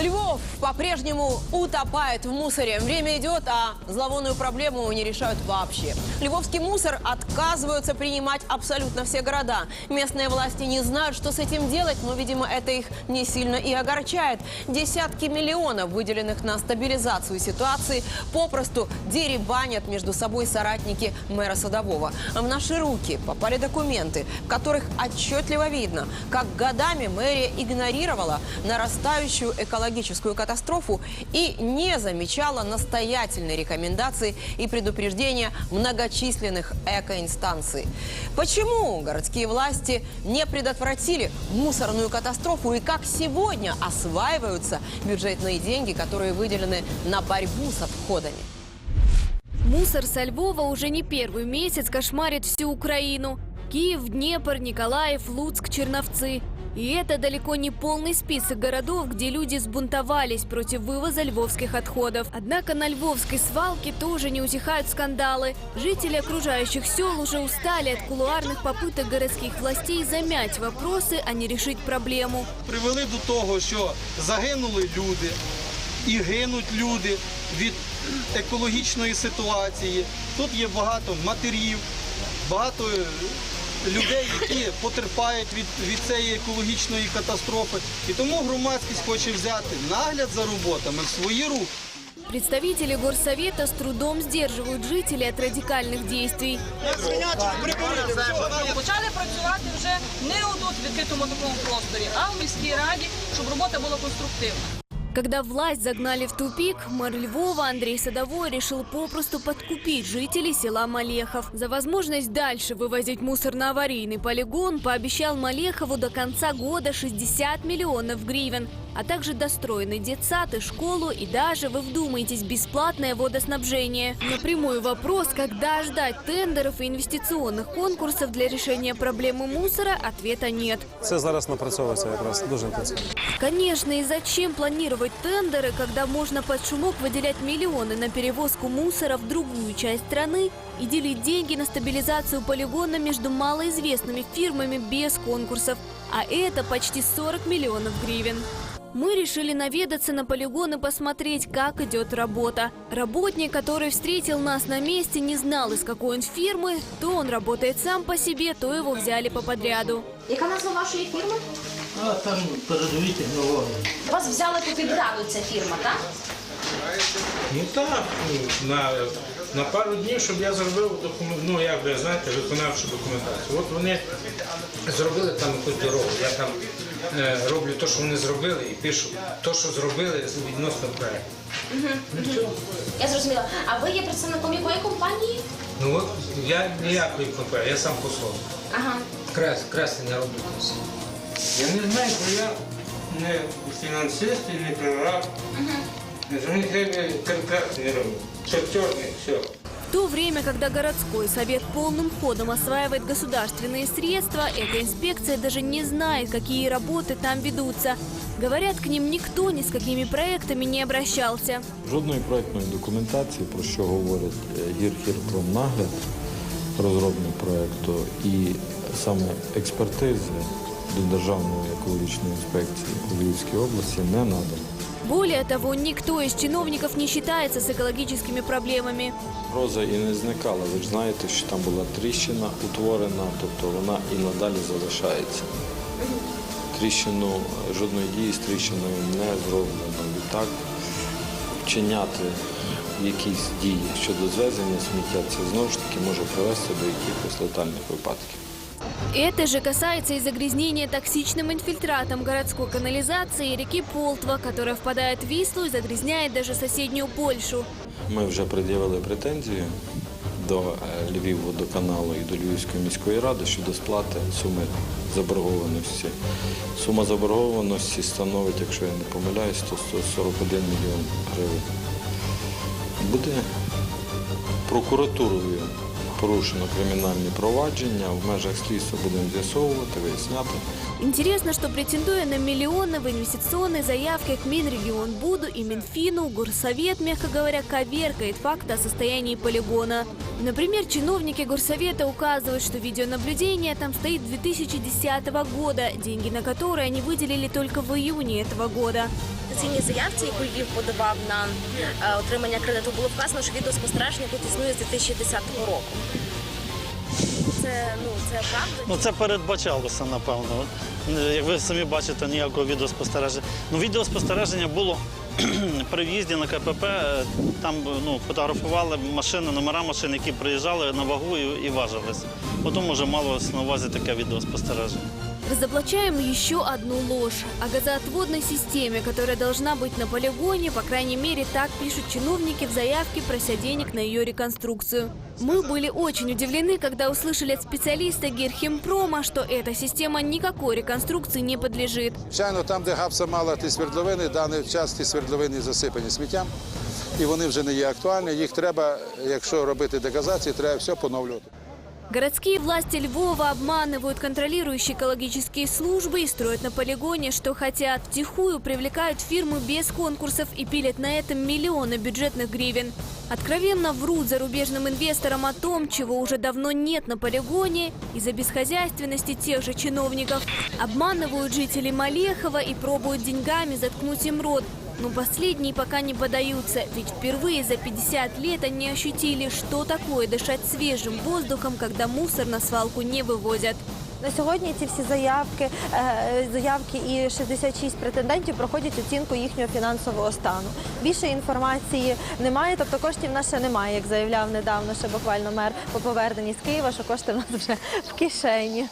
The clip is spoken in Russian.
Львов по-прежнему утопает в мусоре. Время идет, а зловонную проблему не решают вообще. Львовский мусор отказываются принимать абсолютно все города. Местные власти не знают, что с этим делать, но, видимо, это их не сильно и огорчает. Десятки миллионов, выделенных на стабилизацию ситуации, попросту деребанят между собой соратники мэра Садового. В наши руки попали документы, в которых отчетливо видно, как годами мэрия игнорировала нарастающую экологическую катастрофу и не замечала настоятельной рекомендации и предупреждения многочисленных экоинстанций. Почему городские власти не предотвратили мусорную катастрофу и как сегодня осваиваются бюджетные деньги, которые выделены на борьбу с отходами? Мусор со Львова уже не первый месяц кошмарит всю Украину. Киев, Днепр, Николаев, Луцк, Черновцы. И это далеко не полный список городов, где люди сбунтовались против вывоза львовских отходов. Однако на львовской свалке тоже не утихают скандалы. Жители окружающих сел уже устали от кулуарных попыток городских властей замять вопросы, а не решить проблему. привели до того, що загинули люди і гинуть люди від екологічної ситуації. Тут є багато матерів, багато е, Людей, які потерпають від, від цієї екологічної катастрофи. І тому громадськість хоче взяти нагляд за роботами в свої руки. Представители горсовета с трудом сдерживают жителей от радикальных действий. Почали працювати вже не отут в відкритому такому просторі, а в міській раді, щоб робота була конструктивна. Когда власть загнали в тупик, мэр Львова Андрей Садовой решил попросту подкупить жителей села Малехов. За возможность дальше вывозить мусор на аварийный полигон пообещал Малехову до конца года 60 миллионов гривен, а также достроенный детсад и школу и даже, вы вдумаетесь, бесплатное водоснабжение. На прямой вопрос, когда ждать тендеров и инвестиционных конкурсов для решения проблемы мусора, ответа нет. Це зараз напрацьовується якраз дуже інтенсивно. Конечно, и зачем планировать тендеры, когда можно под шумок выделять миллионы на перевозку мусора в другую часть страны и делить деньги на стабилизацию полигона между малоизвестными фирмами без конкурсов, а это почти 40 миллионов гривен. Мы решили наведаться на полигон и посмотреть, как идет работа. Работник, который встретил нас на месте, не знал, из какой он фирмы. То он работает сам по себе, то его взяли по подряду. Яка назва вашої фірми? А там передові технології. Вас взяли по підряду ця фірма, так? Ну так, ну, на, на пару днів, щоб я зробив документ, ну як ви знаєте, виконавчу документацію. От вони зробили там якусь дорогу. Я там е, роблю те, що вони зробили, і пишу те, що зробили відносно проекту. Ну. Я зрозуміла. А ви є представником якої компанії? Ну от я ніякої компанії, я сам посол. Ага. Крес, креслення роблю посол. Я не знаю, бо я не фінансист і не прораб. Мені треба конкретно не роблю. Все чорне, все. В то время, когда городской совет полным ходом осваивает государственные средства, экоинспекция даже не знает, какие работы там ведутся. Говорят, к ним никто ни с какими проектами не обращался. Жодної проектної документації, про що говорять е, гірхірпромнагляд, розробник проекту, і саме експертизи до Державної екологічної інспекції у Львівській області не надано. Более того, никто из чиновников не считается с экологическими проблемами. Роза і не зникала. Ви ж знаєте, що там була тріщина утворена, тобто вона і надалі залишається. Тріщину, жодної дії з тріщиною не зроблено. Відтак вчиняти якісь дії щодо звезення сміття, це знову ж таки може привести до якихось летальних випадків. Это же касается и загрязнения токсичным инфильтратом городской канализации реки Полтва, которая впадает в Вислу и загрязняет даже соседнюю Польшу. Ми вже пред'явили претензії до е, Львівводоканалу і до Львівської міської ради щодо сплати суми заборгованості. Сума заборгованості становить, якщо я не помиляюсь, то 141 мільйон гривень. Буде прокуратурою порушено кримінальні провадження. В межах слідства будемо з'ясовувати, виясняти. Интересно, что претендуя на миллионы в инвестиционной заявке к Минрегионбуду и Минфину, Горсовет, мягко говоря, коверкает факты о состоянии полигона. Например, чиновники Горсовета указывают, что видеонаблюдение там стоит с 2010 года, деньги на которые они выделили только в июне этого года. Офіційній заявці, яку Львів подавав на е, отримання кредиту, було вказано, що відеоспостереження тут існує з 2010 року. Це ну це правда? Ну це передбачалося, напевно. Як ви самі бачите, ніякого відеоспостереження. Ну, відеоспостереження було при в'їзді на КПП. е, Там ну, фотографували машини, номера машин, які приїжджали на вагу і, і важились. Потім вже малось на увазі таке відеоспостереження. Разоблачаем еще одну ложь о газоотводной системе, которая должна быть на полигоне, по крайней мере, так пишут чиновники в заявке, прося денег на ее реконструкцию. Мы были очень удивлены, когда услышали от специалиста Герхимпрома, что эта система никакой реконструкции не подлежит. Звичайно, там, де гапса мала ті свердловини, в даний час ті свердловини засипані сміттям, і вони вже не є актуальні. Їх треба, якщо робити дегазацію, треба все поновлювати. Городские власти Львова обманывают контролирующие экологические службы и строят на полигоне, что хотят. Втихую привлекают фирмы без конкурсов и пилят на этом миллионы бюджетных гривен. Откровенно врут зарубежным инвесторам о том, чего уже давно нет на полигоне из-за бесхозяйственности тех же чиновников. Обманывают жителей Малехова и пробуют деньгами заткнуть им рот. Но последние пока не подаются, ведь впервые за 50 лет они ощутили, что такое дышать свежим воздухом, когда мусор на свалку не вывозят. На сьогодні ці всі заявки, е, заявки і 66 претендентів проходять оцінку їхнього фінансового стану. Більше інформації немає, тобто коштів в нас ще немає, як заявляв недавно ще буквально мер по поверненні з Києва, що кошти в нас вже в кишені.